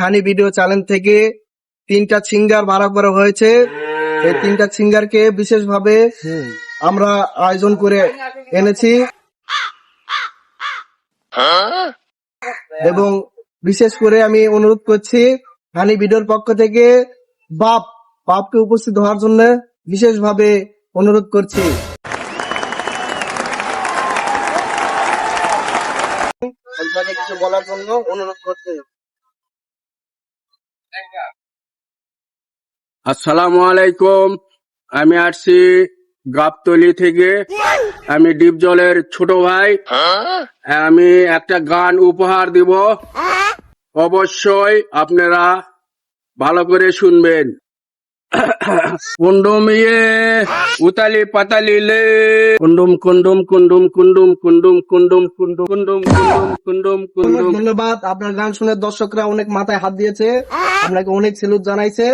Funny video channel থেকে তিনটা singer ভাড়া করা হয়েছে। এই তিনটা সিঙ্গারকে বিশেষভাবে আমরা আয়োজন করে এনেছি। এবং বিশেষ করে আমি অনুরোধ করছি ফানি ভিডিওর পক্ষ থেকে বাপ, বাপকে উপস্থিত হওয়ার জন্য বিশেষভাবে অনুরোধ করছি। কিছু বলার জন্য অনুরোধ করছি। আসসালামু আলাইকুম। আমি আসছি গাবতলি থেকে। আমি ডিপ জলের ছোট ভাই। আমি একটা গান উপহার দিব। অবশ্যই আপনারা ভালো করে শুনবেন। কুন্ডুম উতালি পাতালি লে কুন্ডুম কুন্ডুম কুন্ডুম কুন্ডুম কুন্ডুম কুন্ডুম কুন্ডুম কুন্ডুম কুন্ডুম কুন্ডুম ধন্যবাদ। আপনার গান শুনে দর্শকরা অনেক মাথায় হাত দিয়েছে। আপনাকে অনেক সেলুট জানাইছে।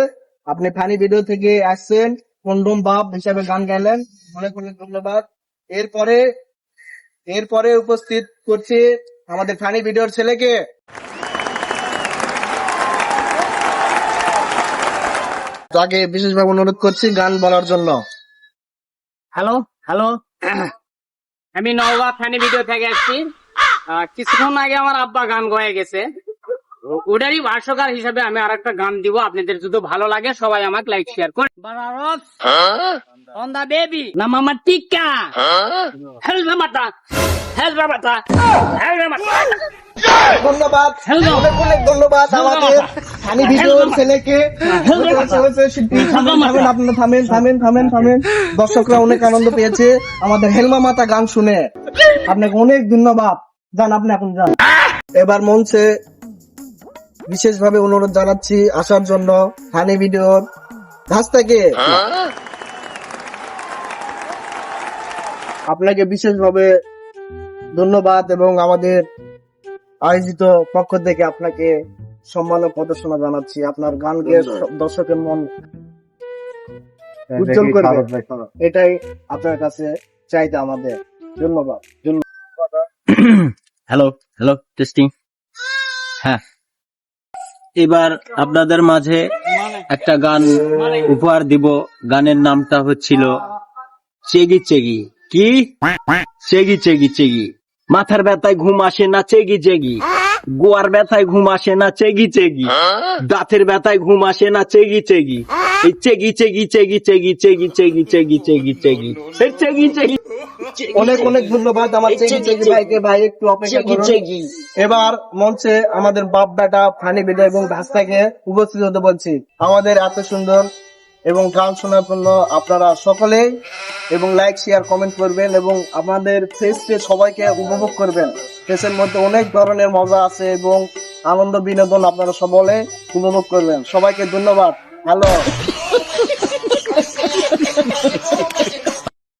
আপনি ফানি ভিডিও থেকে আসছেন। কন্ডম বাপ হিসাবে গান গাইলেন। অনেক অনেক ধন্যবাদ। এরপরে এরপরে উপস্থিত করছি আমাদের ফানি ভিডিওর ছেলেকে। তাকে বিশেষভাবে অনুরোধ করছি গান বলার জন্য। হ্যালো হ্যালো আমি নওগাঁ ফানি ভিডিও থেকে আসছি। কিছুক্ষণ আগে আমার আব্বা গান গয়ে গেছে। ওটারই ভাষ্যকার হিসাবে আমি আর একটা গান দিব। আপনাদের যদি ভালো লাগে সবাই আমাকে লাইক শেয়ার করে বানারস অন দা বেবি না মামা টিকা হেলবে মাতা হেলবে মাতা হেলবে মাতা ধন্যবাদ. অনেক অনেক ধন্যবাদ আমাদের। ভিডিওর ছেলেকে আপনারা থামেন থামেন থামেন থামেন। দর্শকরা অনেক আনন্দ পেয়েছে। আমাদের হেলমা মাতা গান শুনে। আপনাকে অনেক ধন্যবাদ। যান আপনি এখন যান। এবার মঞ্চে বিশেষভাবে অনুরোধ জানাচ্ছি আসার জন্য। হানি ভিডিওর ধাস থেকে। আপনাকে বিশেষভাবে ধন্যবাদ এবং আমাদের আয়োজিত পক্ষ থেকে আপনাকে সম্মান ও প্রদর্শনা জানাচ্ছি। আপনার গান গেয়ে দর্শকের মন উজ্জ্বল করবে। এটাই আপনার কাছে চাইতে আমাদের। ধন্যবাদ। হ্যালো হ্যালো টেস্টিং হ্যাঁ। এবার আপনাদের মাঝে একটা গান উপহার দিব। গানের নামটা হচ্ছিল চেগি চেগি। কি? চেগি চেগি চেগি। মাথার ব্যথায় ঘুম আসে না চেগি চেগি। গোয়ার ব্যথায় ঘুম আসে না চেগি চেগি। দাঁতের ব্যথায় ঘুম আসে না চেগি চেগি। এই চেগি চেগি চেগি চেগি চেগি চেগি চেগি চেগি চেগি। চেগি চেগি। অনেক অনেক ধন্যবাদ আমার চেগি চেগি ভাইকে ভাই একটু অপেক্ষা করুন। চেগি। এবার মঞ্চে আমাদের বাপ বেটা ফানি ভিডিও এবং ভাস্তাকে উপস্থিত হতে বলছি। আমাদের এত সুন্দর এবং গান শোনার জন্য আপনারা সকলে এবং লাইক শেয়ার কমেন্ট করবেন এবং আমাদের ফেসকে সবাইকে উপভোগ করবেন। ফেসের মধ্যে অনেক ধরনের মজা আছে এবং আনন্দ বিনোদন আপনারা সকলে উপভোগ করবেন। সবাইকে ধন্যবাদ। হ্যালো